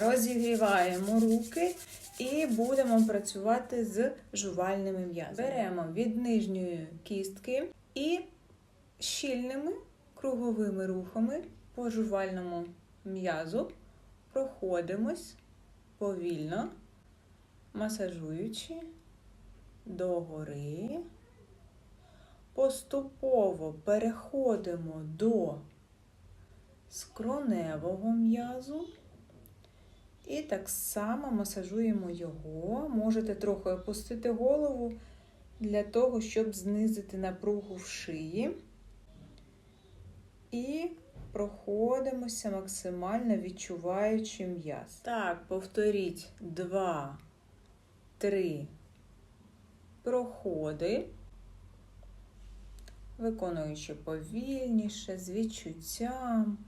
Розігріваємо руки і будемо працювати з жувальними м'язами. Беремо від нижньої кістки і щільними круговими рухами по жувальному м'язу проходимось повільно, масажуючи догори. Поступово переходимо до скроневого м'язу. І так само масажуємо його. Можете трохи опустити голову для того, щоб знизити напругу в шиї. І проходимося максимально відчуваючи м'яз. Так, повторіть два, три проходи, виконуючи повільніше, з відчуттям,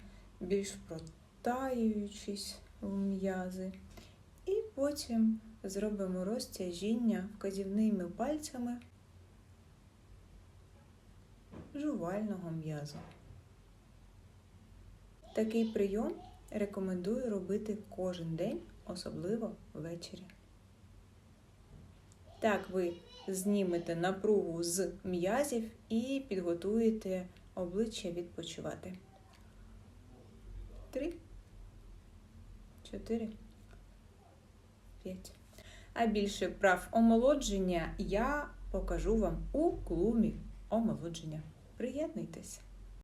більш протаюючись в м'язи. І потім зробимо розтяжіння вказівними пальцями жувального м'язу. Такий прийом рекомендую робити кожен день, особливо ввечері. Так ви знімете напругу з м'язів і підготуєте обличчя відпочивати. Три, чотири, п'ять. А більше прав омолодження я покажу вам у клумі омолодження. Приєднуйтесь!